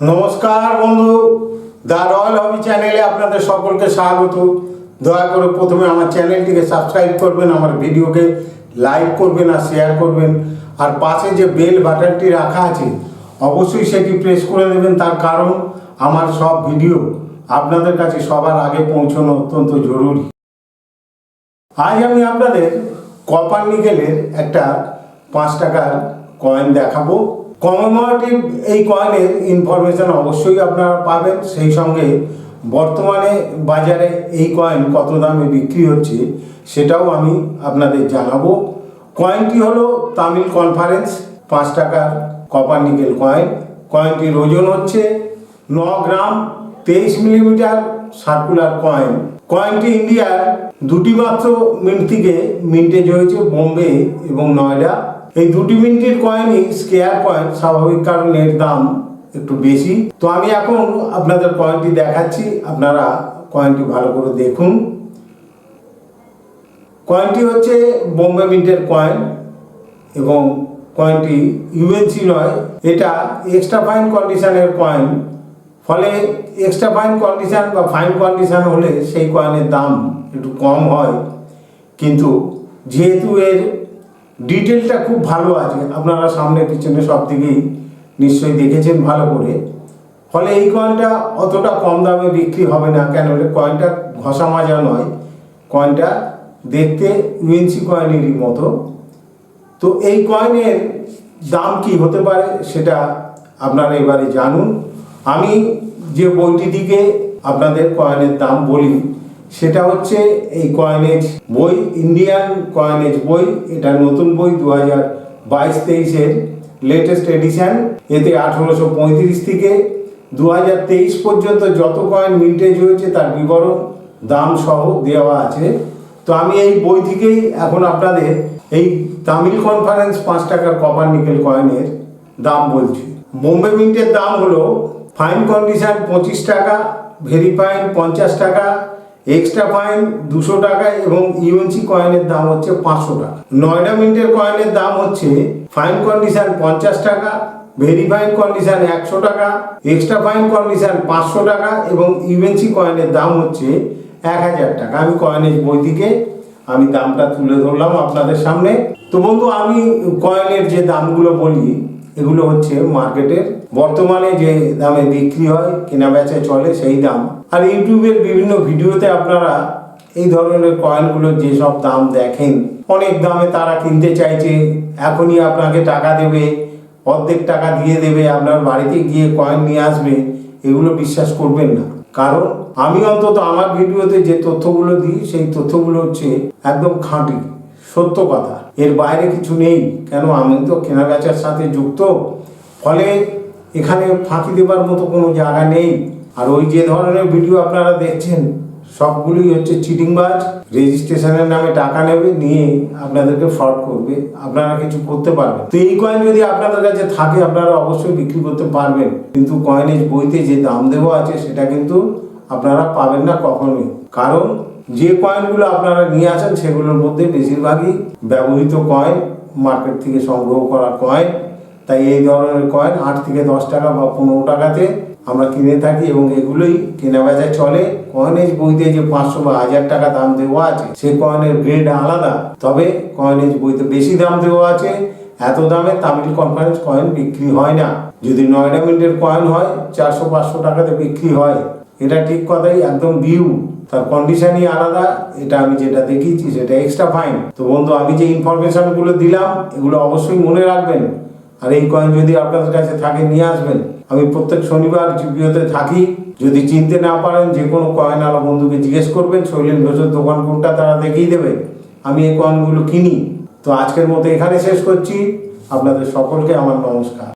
নমস্কার বন্ধু, the royal হবি চ্যানেলে আপনাদের সকলকে স্বাগত। দয়া করে প্রথমে আমার চ্যানেলটিকে সাবস্ক্রাইব করবেন, আমার ভিডিওকে লাইক করবেন আর শেয়ার করবেন। আর পাশে যে বেল বাটনটি রাখা আছে, অবশ্যই সেটি প্রেস করে দেবেন তার কারণ, আমার সব ভিডিও আপনাদের কাছে সবার আগে পৌঁছানো অত্যন্ত জরুরি। আজ আমি আপনাদের কপার নিকেলের একটা পাঁচ টাকার কয়েন দেখাবো। কমেমোরেটিভ এই কয়েনের ইনফরমেশন অবশ্যই আপনারা পাবেন। সেই সঙ্গে বর্তমানে বাজারে এই কয়েন কত দামে বিক্রি হচ্ছে সেটাও আমি আপনাদের জানাব। কয়েনটি হলো তামিল কনফারেন্স পাঁচ টাকার কপার নিকেল কয়েন কয়েনটির ওজন হচ্ছে ন গ্রাম তেইশ মিলিমিটার সার্কুলার কয়েন কয়েনটি ইন্ডিয়ার দুটি মাত্র মিন্ট থেকে মিন্টেজ হয়েছে, বোম্বে এবং নয়ডা। এই দুটি মিনিটের কয়েনই স্কেয়ার কয়েন স্বাভাবিক কারণে এর দাম একটু বেশি। তো আমি এখন আপনাদের কয়েনটি দেখাচ্ছি। আপনারা কয়েনটি ভালো করে দেখুন। কয়েনটি হচ্ছে বোম্বে মিন্টের কয়েন এবং কয়েনটি ইউএনসি নয়। এটা এক্সট্রা ফাইন কন্ডিশনের কয়েন ফলে এক্সট্রা ফাইন কন্ডিশন বা ফাইন কন্ডিশন হলে সেই কয়েনের দাম একটু কম হয়। কিন্তু যেহেতু এর ডিটেলটা খুব ভালো আছে। আপনারা সামনে, পিছনে সব দিকেই নিশ্চয়ই দেখেছেন ভালো করে। ফলে এই কয়েনটা অতটা কম দামে বিক্রি হবে না, কেন কয়েনটা ঘষা মাজা নয়। কয়েনটা দেখতে ইউএনসি কয়েনেরই মতো। তো এই কয়েনের দাম কি হতে পারে সেটা আপনারা এবারে জানুন। আমি যে বইটি দিকে আপনাদের কয়েনের দাম বলি সেটা হচ্ছে এই কয়েনেজ বই ইন্ডিয়ান কয়েনেজ বই, এটা নতুন বই দু হাজার বাইশ তেইশের লেটেস্ট এডিশন এতে আঠেরোশো পঁয়ত্রিশ থেকে দু হাজার তেইশ পর্যন্ত যত কয়েন মিন্টেজ হয়েছে তার বিবরণ, দাম সহ দেওয়া আছে। তো আমি এই বই থেকেই এখন আপনাদের এই তামিল কনফারেন্স পাঁচ টাকার কপার নিকেল কয়েনের দাম বলছি। বোম্বে মিন্টের দাম হলো ফাইন কন্ডিশন পঁচিশ টাকা ভেরিফাইন পঞ্চাশ টাকা এক্সট্রা ফাইন দুশো টাকা এবং ইউএনসি কয়েনের দাম হচ্ছে পাঁচশো টাকা। নয়ডা মিন্টের কয়েনের দাম হচ্ছে ফাইন কন্ডিশন পঞ্চাশ টাকা ভেরি ফাইন কন্ডিশন একশো টাকা এক্সট্রা ফাইন কন্ডিশন পাঁচশো টাকা এবং ইউএনসি কয়েনের দাম হচ্ছে এক হাজার টাকা। আমি কয়েনের বই থেকে আমি দামটা তুলে ধরলাম আপনাদের সামনে। তো বন্ধু, আমি কয়েনের যে দামগুলো বলি এগুলো হচ্ছে মার্কেটের বর্তমানে যে দামে বিক্রি হয়, কেনা বেচা চলে সেই দাম। আর ইউটিউবের বিভিন্ন ভিডিওতে আপনারা এই ধরনের কয়েনগুলো যেসব দাম দেখেন, অনেক দামে তারা কিনতে চাইছে, এখনই আপনাকে টাকা দেবে, অর্ধেক টাকা দিয়ে দেবে, আপনার বাড়িতে গিয়ে কয়েন নিয়ে আসবে, এগুলো বিশ্বাস করবেন না। কারণ আমি অন্তত আমার ভিডিওতে যে তথ্যগুলো দিই, সেই তথ্যগুলো হচ্ছে একদম খাঁটি। সত্য কথা। এর বাইরে কিছু নেই। কেন? আমি তো কেনাবেচার সাথে যুক্ত। ফলে এখানে ফাঁকি দেবার মতো কোনো জায়গা নেই। আর ওই যে ধরনের ভিডিও আপনারা দেখছেন, সবগুলোই হচ্ছে চিটিংবাজ রেজিস্ট্রেশনের নামে টাকা নেবে, নিয়ে আপনাদেরকে ফ্রড করবে। আপনারা কিছু করতে পারবেন। তো এই কয়েন যদি আপনাদের কাছে থাকে, আপনারা অবশ্যই বিক্রি করতে পারবেন। কিন্তু কয়েনের বইতে যে দাম দেওয়া আছে, সেটা কিন্তু আপনারা পাবেন না কখনোই। কারণ যে কয়েনগুলো আপনারা নিয়ে আসেন, সেগুলোর মধ্যে বেশিরভাগই ব্যবহৃত কয়েন মার্কেট থেকে সংগ্রহ করা কয়েন তাই এই ধরনের কয়েন আট থেকে দশ টাকা বা পনেরো টাকাতে আমরা কিনে থাকি এবং এগুলোই কেনা বেচা চলে। কয়েনেজ বইতে যে পাঁচশো বা হাজার টাকা দাম দেওয়া আছে, সে কয়েনের গ্রেড আলাদা। তবে কয়েনেজ বইতে বেশি দাম দেওয়া আছে। এত দামে তামিল কনফারেন্স কয়েন বিক্রি হয় না। যদি নয়ডা মিন্টের কয়েন হয়, চারশো, পাঁচশো টাকাতে বিক্রি হয়। এটা ঠিক কথাই, একদম ভিউ তার কন্ডিশনই আলাদা, এটা আমি যেটা দেখিয়েছি সেটা এক্সট্রা ফাইন তো বন্ধু, আমি যে ইনফরমেশনগুলো দিলাম, এগুলো অবশ্যই মনে রাখবেন। আর এই কয়েন যদি আপনাদের কাছে থাকে, নিয়ে আসবেন। আমি প্রত্যেক শনিবার জিপিওতে থাকি। যদি চিনতে না পারেন, যে কোনো কয়েন আলো বন্ধুকে জিজ্ঞেস করবেন, শৈলেন ঘোষের দোকান কোনটা তারা দেখিয়ে দেবে। আমি এই কয়েনগুলো কিনি। তো আজকের মতো এখানে শেষ করছি। আপনাদের সকলকে আমার নমস্কার।